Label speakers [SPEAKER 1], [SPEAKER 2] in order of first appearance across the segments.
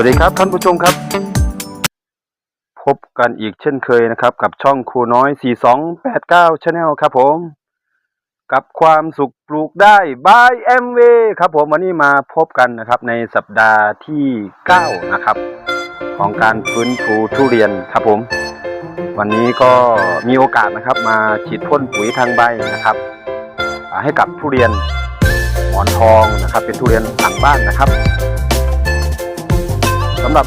[SPEAKER 1] วัสดีครับท่านผู้ชมครับ พบกันอีกเช่นเคยนะครับ กับช่องครูน้อย 4289 Channel ครับผม กับความสุขปลูกได้ by MV ครับผมวันนี้มาพบกันนะครับในสัปดาห์ที่ 9 นะครับ ของการฟื้นฟูทุเรียนครับผม วันนี้ก็มีโอกาสนะครับ มาฉีดพ่นปุ๋ยทางใบนะครับ ให้กับทุเรียนหมอนทองนะครับ เป็นทุเรียนหลังบ้านนะครับ สำหรับ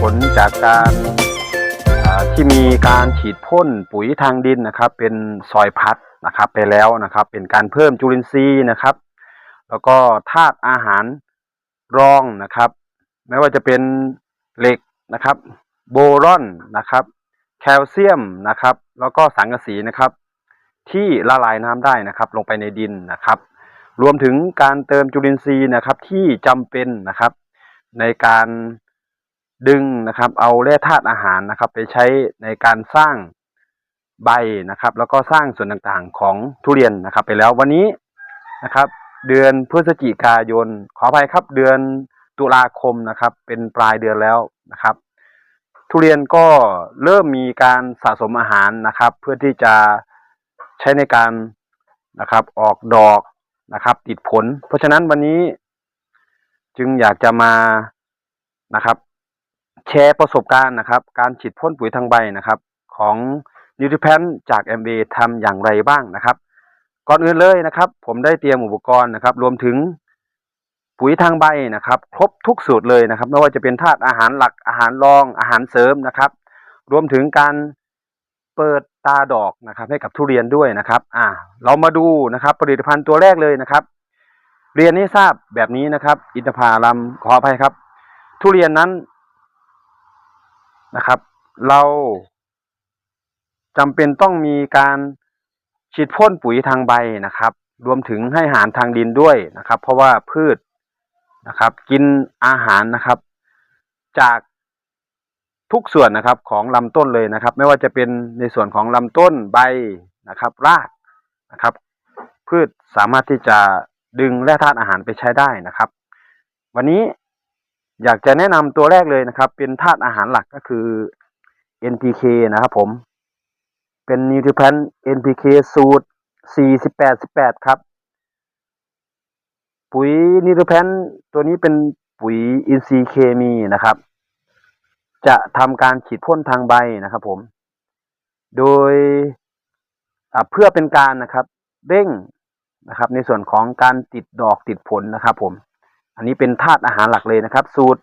[SPEAKER 1] ผลจากการที่มีการฉีดพ่นปุ๋ยทางดินนะครับ เป็นซอยพัดนะครับ ไปแล้วนะครับ เป็นการเพิ่มจุลินทรีย์นะครับ แล้วก็ธาตุอาหารรองนะครับ ไม่ว่าจะเป็นเหล็กนะครับ โบรอนนะครับ แคลเซียมนะครับ แล้วก็สังกะสีนะครับ ที่ละลายน้ำได้นะครับ ลงไปในดินนะครับ รวมถึงการเติมจุลินทรีย์นะครับที่จำเป็นนะครับ ในการดึงนะครับ เอาแร่ธาตุอาหารนะครับ ไปใช้ในการสร้างใบนะครับ แล้วก็สร้างส่วนต่างๆของทุเรียนนะครับ ไปแล้ววันนี้นะครับ เดือนพฤศจิกายน ขออภัยครับเดือนตุลาคมนะครับ เป็นปลายเดือนแล้วนะครับ ทุเรียนก็เริ่มมีการสะสมอาหารนะครับ เพื่อที่จะใช้ในการนะครับออกดอกนะครับ ติดผล เพราะฉะนั้นวันนี้ จึงอยากจะมานะครับ แชร์ประสบการณ์นะครับ การฉีดพ่นปุ๋ยทางใบนะครับ ของนิวทริแพนจาก MB ทำอย่างไรบ้างนะครับ ก่อนอื่นเลยนะครับ ผมได้เตรียมอุปกรณ์นะครับ รวมถึงปุ๋ยทางใบนะครับ ครบทุกสูตรเลยนะครับ ไม่ว่าจะเป็นธาตุอาหารหลักอาหารรองอาหารเสริมนะครับ รวมถึงการเปิดตาดอกนะครับ ให้กับทุเรียนด้วยนะครับ อ่า เรามาดูนะครับ ผลิตภัณฑ์ตัวแรกเลยนะครับ เรียนให้ทราบแบบนี้นะครับ อินทผลัมขออภัยครับ ทุเรียนนั้นนะครับ เราจำเป็นต้องมีการฉีดพ่นปุ๋ยทางใบนะครับ รวมถึงให้อาหารทางดินด้วยนะครับ เพราะว่าพืชนะครับ กินอาหารนะครับ จากทุกส่วนนะครับของลำต้นเลยนะครับ ไม่ว่าจะเป็นในส่วนของลำต้นใบนะครับ รากนะครับ พืชสามารถที่จะ ดึงแร่ธาตุอาหารไปใช้ได้นะครับ วันนี้อยากจะแนะนำตัวแรกเลยนะครับ เป็นธาตุอาหารหลักก็คือ NPK นะครับผม เป็นนิวทริแพน NPK สูตร 48 18 ครับ ปุ๋ยนิวทริแพนตัวนี้เป็นปุ๋ยอินทรีย์เคมีนะครับ จะทำการฉีดพ่นทางใบนะครับผม โดยเพื่อเป็นการนะครับ เร่ง นะครับ ในส่วนของการติดดอกติดผลนะครับ ผม อันนี้เป็นธาตุอาหารหลักเลยนะครับ สูตร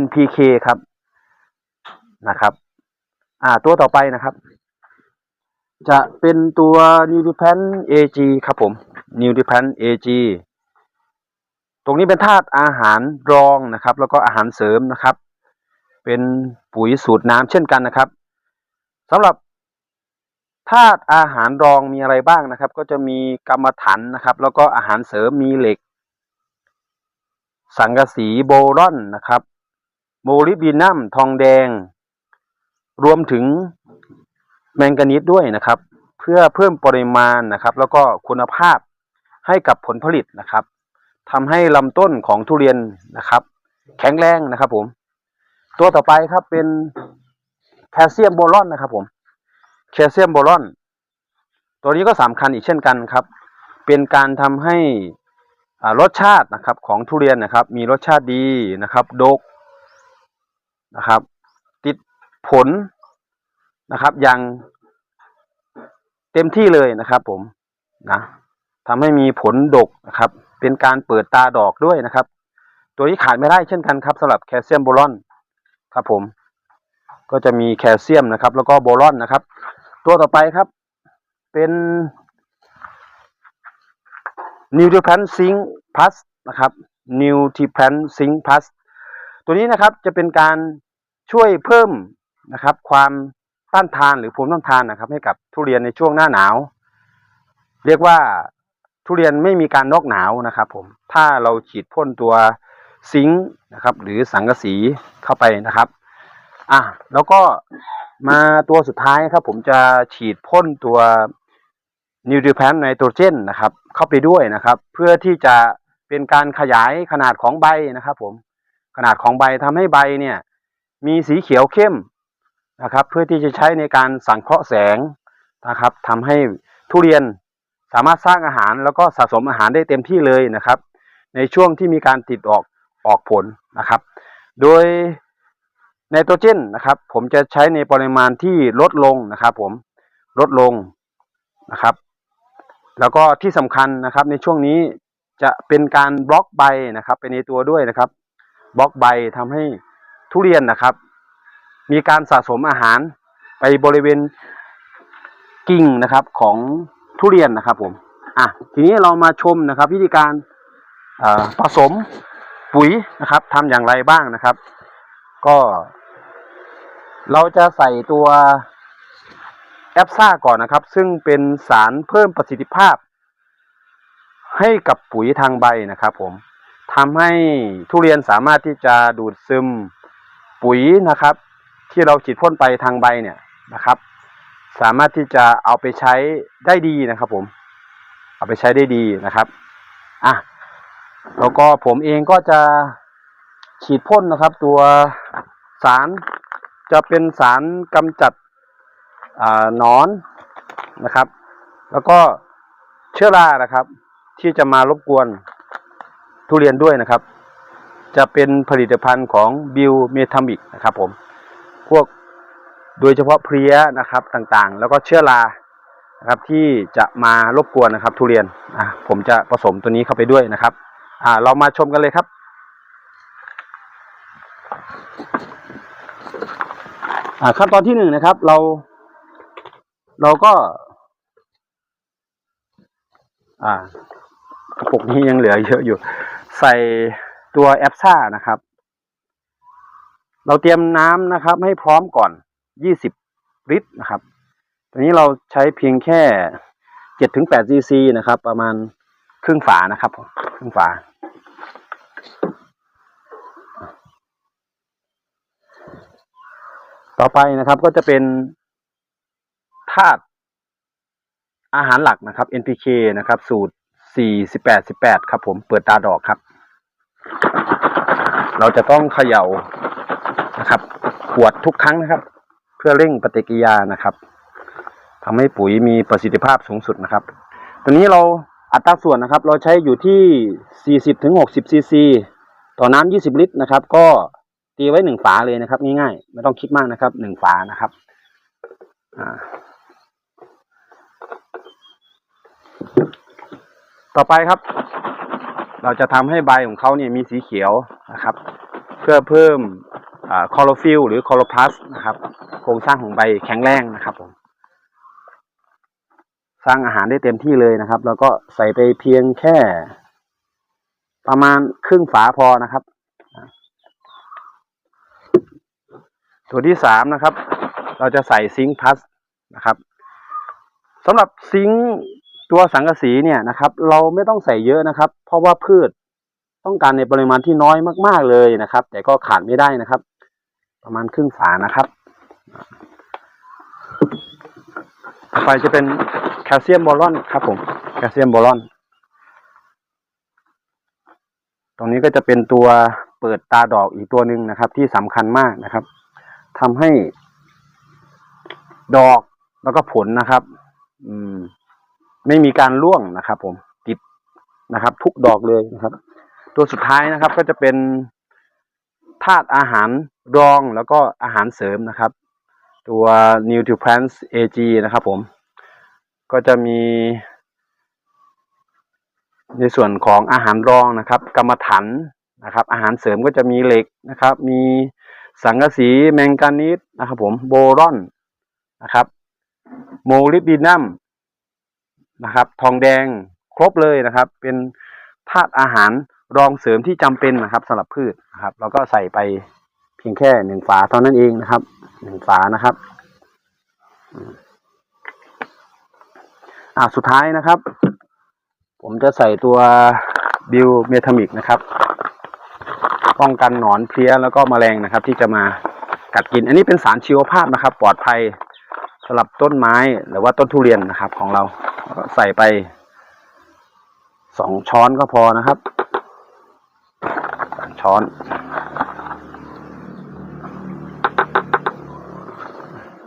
[SPEAKER 1] NPK ครับนะครับ อ่าตัวต่อไปนะครับ จะเป็นตัว n u t r i p a n AG ครับผม n u t r i p a n AG ตรงนี้เป็นธาตุอาหารรองนะครับ แล้วก็อาหารเสริมนะครับ เป็นปุ๋ยสูตรน้ำเช่นกันนะครับสำหรับ ธาตุอาหารรองมีอะไรบ้างนะครับ ก็จะมีกรรมฐานนะครับ แล้วก็อาหารเสริมมีเหล็ก สังกะสีโบรอนนะครับ โมลิบดีนัมทองแดง รวมถึงแมงกานีสด้วยนะครับ เพื่อเพิ่มปริมาณนะครับ แล้วก็คุณภาพให้กับผลผลิตนะครับทำให้ลำต้นของทุเรียนนะครับ แข็งแรงนะครับผม ตัวต่อไปครับเป็นแคลเซียมโบรอนนะครับผม แคลเซียมโบรอน ตัวนี้ก็สำคัญอีกเช่นกันครับ เป็นการทำให้รสชาตินะครับของทุเรียนนะครับ มีรสชาติดีนะครับดกนะครับ ติดผลนะครับอย่างเต็มที่เลยนะครับ ผมนะทำให้มีผลดกนะครับ เป็นการเปิดตาดอกด้วยนะครับ ตัวนี้ขาดไม่ได้เช่นกันครับสำหรับแคลเซียมโบรอนครับผมก็จะมีแคลเซียมนะครับ แล้วก็โบรอนนะครับ ตัวต่อไปครับ เป็นนิวทริแพนซิงพลัสนะครับนิวทริแพนซิงพลัสตัวนี้นะครับจะเป็นการช่วยเพิ่มนะครับ ความต้านทานหรือภูมิต้านทานนะครับ ให้กับทุเรียนในช่วงหน้าหนาว เรียกว่าทุเรียนไม่มีการนอกหนาวนะครับ ผมถ้าเราฉีดพ่นตัวซิงค์นะครับ หรือสังกะสีเข้าไปนะครับ อะแล้วก็ มาตัวสุดท้ายครับ ผมจะฉีดพ่นตัวนิวทริแพนไนโตรเจนนะครับ เข้าไปด้วยนะครับ เพื่อที่จะเป็นการขยายขนาดของใบนะครับ ผมขนาดของใบทำให้ใบเนี่ย มีสีเขียวเข้มนะครับ เพื่อที่จะใช้ในการสังเคราะห์แสงนะครับทำให้ทุเรียนสามารถสร้างอาหารแล้วก็สะสมอาหารได้เต็มที่เลยนะครับ ในช่วงที่มีการติดออกออกผลนะครับ โดย ไนโตรเจนนะครับ ผมจะใช้ในปริมาณที่ลดลงนะครับ ผมลดลงนะครับ แล้วก็ที่สำคัญนะครับ ในช่วงนี้จะเป็นการบล็อกใบนะครับไปในตัวด้วยนะครับ บล็อกใบทำให้ทุเรียนนะครับ มีการสะสมอาหารไปบริเวณกิ่งนะครับของทุเรียนนะครับ ผมอะทีนี้เรามาชมนะครับ วิธีการผสมปุ๋ยนะครับทำอย่างไรบ้างนะครับ ก็ เราจะใส่ตัวแอปซ่าก่อนนะครับ ซึ่งเป็นสารเพิ่มประสิทธิภาพ ให้กับปุ๋ยทางใบนะครับ ผมทำให้ทุเรียนสามารถที่จะดูดซึมปุ๋ยนะครับ ที่เราฉีดพ่นไปทางใบเนี่ยนะครับ สามารถที่จะเอาไปใช้ได้ดีนะครับ ผม เอาไปใช้ได้ดีนะครับอะแล้วก็ผมเองก็จะฉีดพ่นนะครับ ตัวสาร จะเป็นสารกำจัดอ่าหนอนนะครับ แล้วก็เชื้อรานะครับ ที่จะมารบกวนทุเรียนด้วยนะครับ จะเป็นผลิตภัณฑ์ของบิวเมทามิกนะครับผมพวกโดยเฉพาะเพลี้ยนะครับต่างๆ แล้วก็เชื้อรานะครับที่จะมารบกวนนะครับทุเรียนอะผมจะผสมตัวนี้เข้าไปด้วยนะครับอ่าเรามาชมกันเลยครับ อ่าขั้นตอนที่หนึ่งนะครับ เรา เราก็ อ่ากระปุกนี้ยังเหลือเยอะอยู่ ใส่ตัวแอปซ่านะครับ เราเตรียมน้ำนะครับ ให้พร้อมก่อน20ลิตรนะครับตัวนี้เราใช้เพียงแค่7-8ซีซีนะครับ ประมาณครึ่งฝานะครับ ครึ่งฝา ต่อไปนะครับก็จะเป็นธาตุอาหารหลักนะครับ NPK นะครับ สูตร 4 18 18 ครับ ผมเปิดตาดอกครับ เราจะต้องเขย่านะครับขวดทุกครั้งนะครับ เพื่อเร่งปฏิกิริยานะครับทำให้ปุ๋ยมีประสิทธิภาพสูงสุดนะครับ ตัวนี้เราอัตราส่วนนะครับ เราใช้อยู่ที่ 40-60ซีซีต่อน้ำ20 ลิตรนะครับ ก็ ตีไว้หนึ่งฝาเลยนะครับ ง่ายๆไม่ต้องคิดมากนะครับหนึ่งฝานะครับต่อไปครับ เราจะทำให้ใบของเขาเนี่ยมีสีเขียวนะครับ เพื่อเพิ่มคอโรฟิลหรือคอโรพลัสนะครับ โครงสร้างของใบแข็งแรงนะครับผมสร้างอาหารได้เต็มที่เลยนะครับ แล้วก็ใส่ไปเพียงแค่ ประมาณครึ่งฝาพอนะครับ ตัวที่สามนะครับ เราจะใส่ซิงค์พลัสนะครับสำหรับซิงค์ตัวสังกะสีเนี่ยนะครับ เราไม่ต้องใส่เยอะนะครับ เพราะว่าพืชต้องการในปริมาณที่น้อยมาก ๆเลยนะครับ แต่ก็ขาดไม่ได้นะครับ ประมาณครึ่งฝานะครับต่อไปจะเป็นแคลเซียมบอลลอนครับผมแคลเซียมบอลลอน ตรงนี้ก็จะเป็นตัวเปิดตาดอกอีกตัวหนึ่งนะครับ ที่สำคัญมากนะครับ ทำให้ ดอกแล้วก็ผลนะครับ อืม ไม่มีการร่วงนะครับ ผมติดนะครับ ทุกดอกเลยนะครับ ตัวสุดท้ายนะครับ ก็จะเป็นธาตุอาหารรองแล้วก็อาหารเสริมนะครับ ตัว Nutriplants AG นะครับ ผม ก็จะมี ในส่วนของอาหารรองนะครับ กรรมฐานนะครับ อาหารเสริมก็จะมีเหล็กนะครับ มี สังกะสีแมงกานีสนะครับผมโบรอนนะครับโมลิบดีนัมนะครับ ทองแดงครบเลยนะครับ เป็นธาตุอาหารรองเสริมที่จำเป็นนะครับสำหรับพืชนะครับ เราก็ใส่ไปเพียงแค่หนึ่งฝาเท่านั้นเองนะครับหนึ่งฝานะครับอ่าสุดท้ายนะครับ ผมจะใส่ตัวบิวเมทามิกนะครับ ป้องกันหนอนเพลี้ยแล้วก็มแมลงนะครับ ที่จะมากัดกิน อันนี้เป็นสารชีวภาพนะครับ ปลอดภัยสำหรับต้นไม้หรือว่าต้นทุเรียนนะครับ ของเราใส่ไปสองช้อนก็พอนะครับช้อน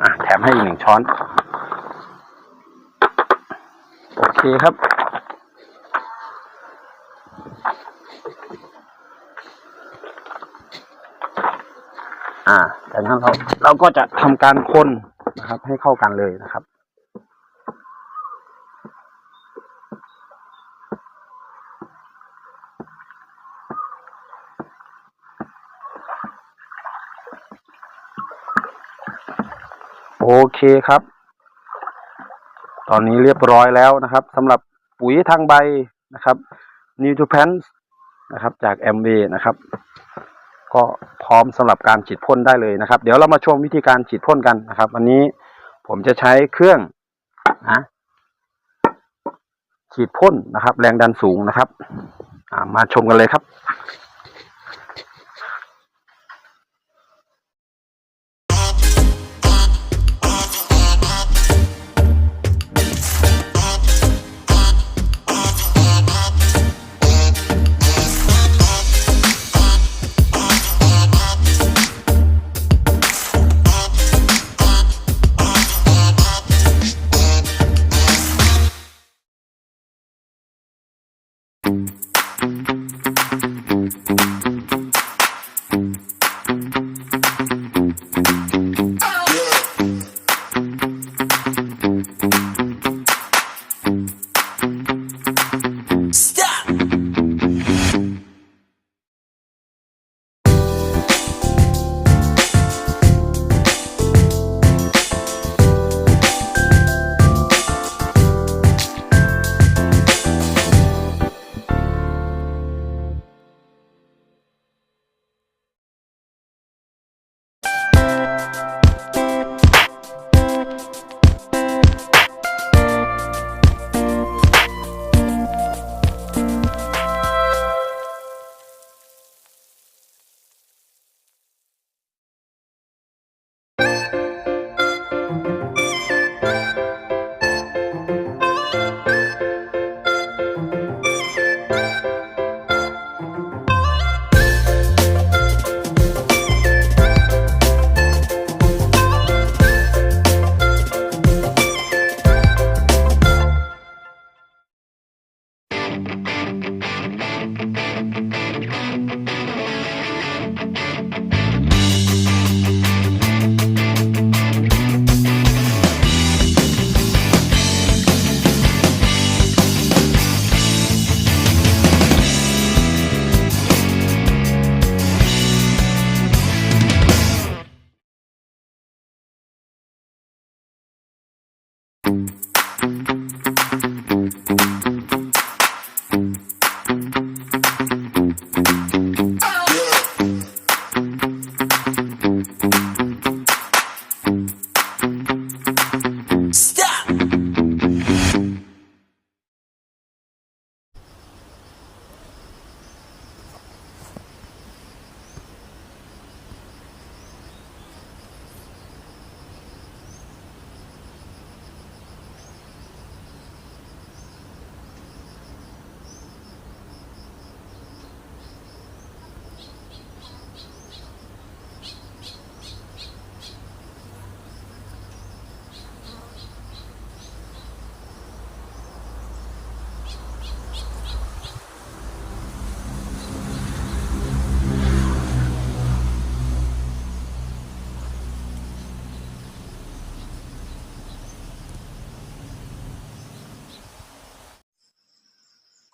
[SPEAKER 1] อะแถมให้อีกหนึ่งช้อน โอเคครับ จากนั้นเราเราก็จะทำการคนนะครับ ให้เข้ากันเลยนะครับโอเคครับ ตอนนี้เรียบร้อยแล้วนะครับสำหรับปุ๋ยทางใบนะครับ n u t r i p a n นะครับจาก m v นะครับ ก็พร้อมสำหรับการฉีดพ่นได้เลยนะครับ เดี๋ยวเรามาชมวิธีการฉีดพ่นกันนะครับ วันนี้ผมจะใช้เครื่องนะฉีดพ่นนะครับ แรงดันสูงนะครับมาชมกันเลยครับ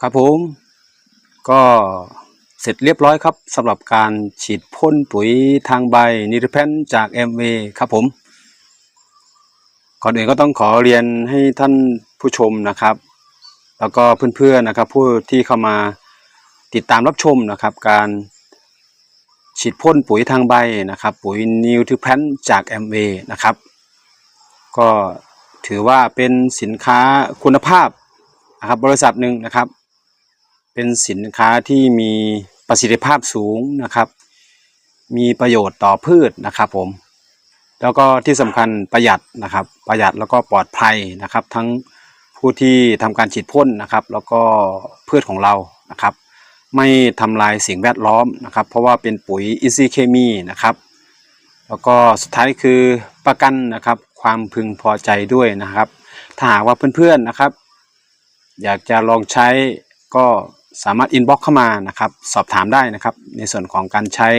[SPEAKER 1] ครับผมก็เสร็จเรียบร้อยครับสำหรับการฉีดพ่นปุ๋ยทางใบนิรแพนจาก MV ครับผมก่อนอื่นก็ต้องขอเรียนให้ท่านผู้ชมนะครับ แล้วก็เพื่อนๆนะครับ ผู้ที่เข้ามาติดตามรับชมนะครับ การฉีดพ่นปุ๋ยทางใบนะครับ ปุ๋ยนิวทริแพนจาก MV นะครับ ก็ถือว่าเป็นสินค้าคุณภาพนะครับบริษัทหนึ่งนะครับ เป็นสินค้าที่มีประสิทธิภาพสูงนะครับ มีประโยชน์ต่อพืชนะครับผม แล้วก็ที่สำคัญประหยัดนะครับ ประหยัดแล้วก็ปลอดภัยนะครับ ทั้งผู้ที่ทำการฉีดพ่นนะครับ แล้วก็พืชของเรานะครับ ไม่ทำลายสิ่งแวดล้อมนะครับ เพราะว่าเป็นปุ๋ยอินทรีย์เคมีนะครับแล้วก็สุดท้ายคือประกันนะครับคความพึงพอใจด้วยนะครับ ถ้าหากว่าเพื่อนๆนะครับ อยากจะลองใช้ก็ สามารถอินบ็อกเข้ามานะครับ สอบถามได้นะครับ ในส่วนของการใช้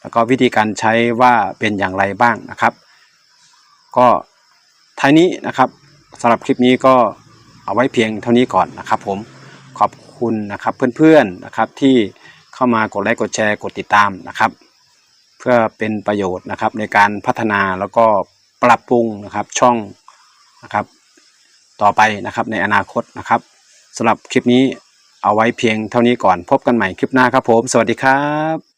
[SPEAKER 1] แล้วก็วิธีการใช้ว่าเป็นอย่างไรบ้างนะครับ ก็ท้ายนี้นะครับสำหรับคลิปนี้ก็เอาไว้เพียงเท่านี้ก่อนนะครับ ผมขอบคุณนะครับเพื่อนๆนะครับที่เข้ามากดไลค์กดแชร์กดติดตามนะครับ เพื่อเป็นประโยชน์นะครับในการพัฒนาแล้วก็ปรับปรุงนะครับช่องนะครับ ต่อไปนะครับในอนาคตนะครับสำหรับคลิปนี้ เอาไว้เพียงเท่านี้ก่อนพบกันใหม่คลิปหน้าครับผม สวัสดีครับ